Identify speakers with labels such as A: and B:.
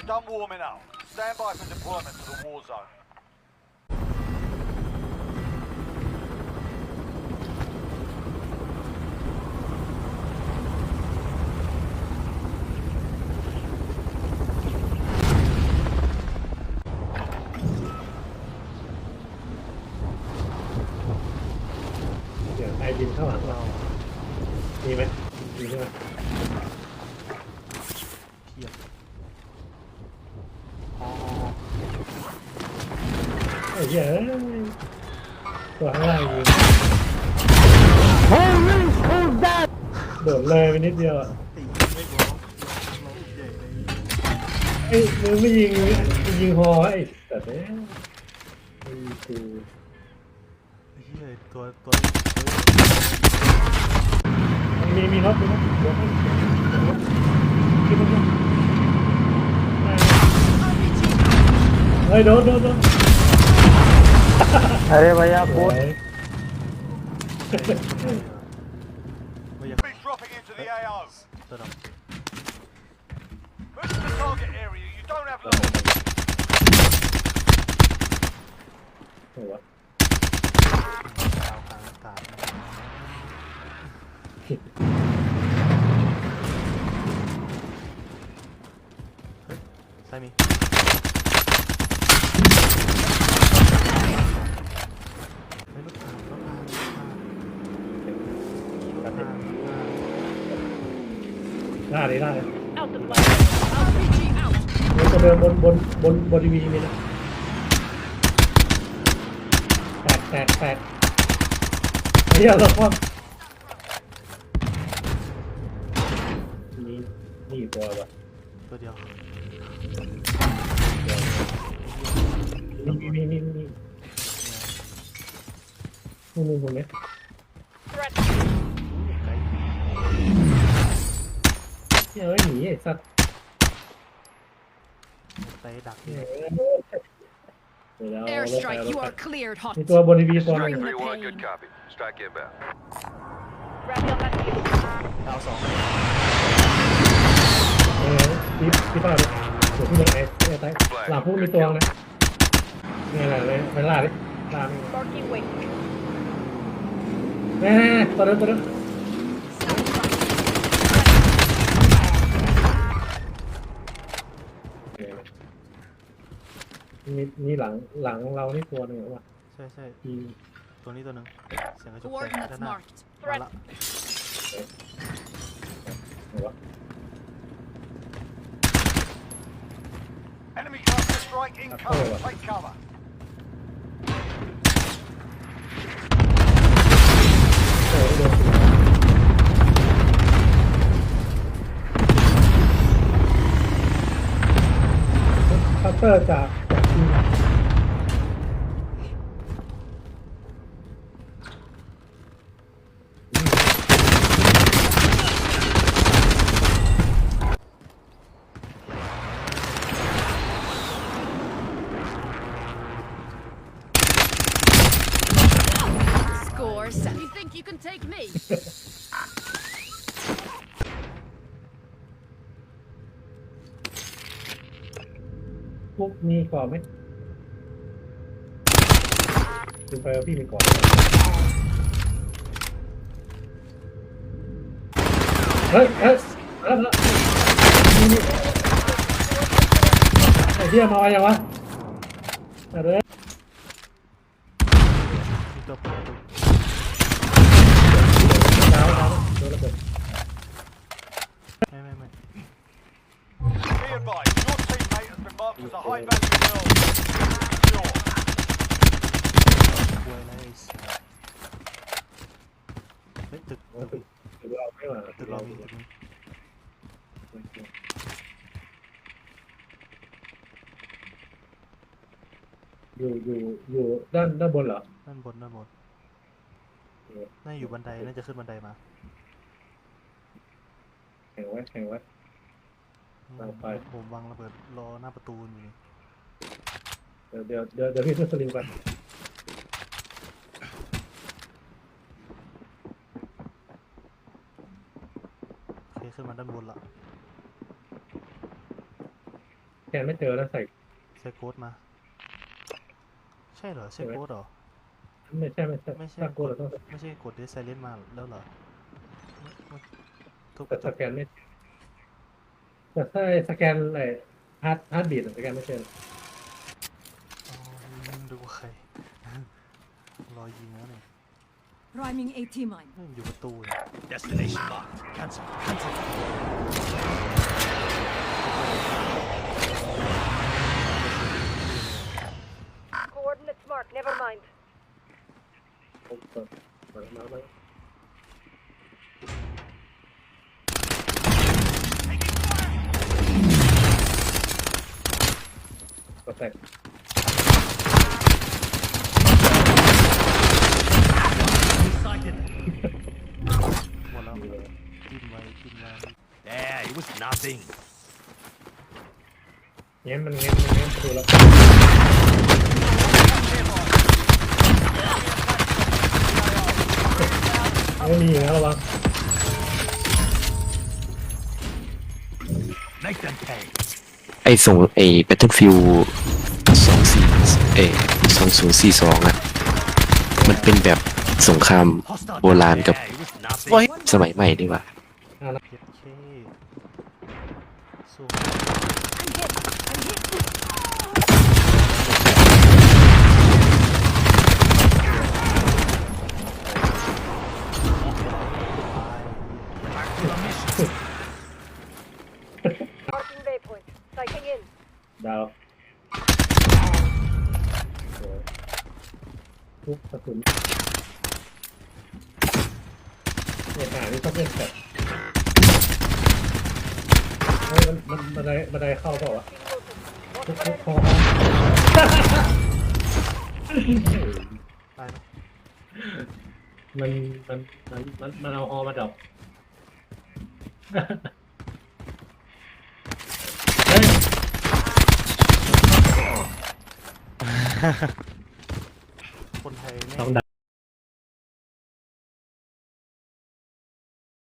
A: You're done warming up. Stand by for deployment to the war zone.
B: เหี้
C: ย
B: เอ้ยตัวข้างล่างยิงโดดเลยไปนิดเดียวอะ
C: ตีไม่ร้องร้องใหญ่เลย
B: ไอ้มึงไม่ยิงยิงฮอไอ้แต่เนี้ยไอ้กู
C: ไอ้เหี้ยตัวตัว
B: มีมีรถมีรถเดี๋ยวให้เดี๋ยวรถขึ้นมาเนี่ยเฮ้ยโดนโดนโดน
D: अरे भैया
A: boat dropping into the AO. Move to the target area. You don't have long.
C: Sai me. ผ่านรถผ่านรถผ่าน
B: หน้าเลยหน้าเลย
E: Out the flag. I'll reaching out.
B: มันจะเดินบนบนบนบนทีวีนี่นะแตกแตกแตกไอ้เหี้ยเราคว่ำนี่นี่ตัววะ
C: ตัวเดียว
B: นี่นี่นี่นี่นี่นี่นี่ เฮ้ยหนีไอ้สัตว์
C: ไกลดัก
B: เฮ้ยเดี๋ยวเอา
E: Airstrike.
B: ร
E: You
B: ถ
E: are cleared. Hot.
B: มีตัวบนทีวีตัวหนึง
E: Bring the pain.
A: copy. Strike inbound.
E: Grab your left heel.
C: ดาวสอง
B: เออพี่พี่ต้าเลยเดี๋ยวพี่ลงไอ้ไอ้ไอ้หลังพวกมีตัวนะนี่แหละเลยไปล่าดิล่าไม่
E: Marking wait.
B: แน่ๆตัวเดิมตัวเดิม มีมีหลังหลังเรานี่ตัวหนึ่งว่ะ
C: ใช่ใช่
B: มี
C: ตัวนี้ตัวหนึ่งเสียงกระจกแตก
E: Coordinates
C: ด้านหน้า
E: marked.
C: มา
E: Threat.
C: ละ
B: ไหนวะ
A: Enemy cluster strike incoming.
B: Cover.
A: Take cover.
B: โอ้โหโดนคัตเตอร์จาก จากทีม
E: Score set. You think you can take me?
B: พวกมีก่อนไหมดูไปว่าพี่มีก่อนเฮ้ยเฮ้ยมาแล้วแล้วนี่นี่ไอ้เหี้ยมาอะไรอย่างวะอะไร
C: มีตัวเปิดประตู
B: ดาวดาวโดนระเบิด
C: ไม่ไม่ไม่
A: Be advised, your teammate has been marked as a high value kill. Secure.
C: กลัวอะไรไอ้สัสเฮ้ยตึกตึก
B: หรือเราไม่มา
C: ตึกเรามีตึกนี้
B: อยู่อยู่อยู่ด้านด้านบนเหรอ
C: ด้านบนด้านบนน่าอยู่บันไดน่าจะขึ้นบันไดมา
B: แข่งไว้แข่งไว้
C: อืม
B: เอาไป
C: ผมวางระเบิดรอหน้าประตูอยู่นี่
B: เดี๋ยวเดี๋ยวเดี๋ยวเดี๋ยวพี่ขึ้นสลิงไป
C: โอเคขึ้นมาด้านบนละ
B: แกนไม่เจอแล้วใส่
C: ใส่โค้ดมา ใช่เหรอใช่โค้ดเหรอ
B: ไม่ใช่ไม่ใช่
C: ไม่ใช่
B: ถ้ากลัวเราต้อง
C: ไม่ใช่กดเดซไซเลนมาแล้วเหรอไม่ไม่ทุบก
B: แต่
C: ระจ
B: ส
C: ก
B: แกนไม่ แต่ถ้าสแกนอะไรฮาร์ดฮาร์ดบีดสแกนไม่เจอ
C: อ๋อดูว่าใครรอยิงแล้วเนี่ย
E: Priming AT mine.
C: เฮ้ยอยู่ประตูเนี่ย
A: Destination marked. Cancel. Cancel.
D: Coordinates marked, never mind.
B: ผมเปิดเปิดมาแล้ว กดแตก
C: หมดแล้ว
B: ดีเลย
C: จิ้มไว้จิ้มไว้
A: Yeah, it was nothing.
B: เงี้ยมันเงี้ยมันเงี้ยประตูแล้ว ไม่มีนะระวัง
A: Make them pay.
F: ไอ้ส่งไอ้ Battlefield สองสี่ เอ้สองศูนย์สี่สองอะ มันเป็นแบบสงคราม
A: Hostile.
F: โบราณกับ
A: Yeah, it was nothing.
F: สมัยใหม่ดีกว่า
C: เพียเคสู้
D: I'm hit. I'm hit. 'Marking waypoint. Sighting in.
B: ดาวโอ้ย ทุกกระสุนเนี่ยหาที่ต้องเล่นแบบเฮ้ยมันมันบันไดบันไดเข้าเปล่าวะทุกทุกคอ
C: ตายไหม
B: มันมันมันมันมันเอาฮอมาดรอกเฮ้ย
C: คนไทยไม่
B: ต้องดัก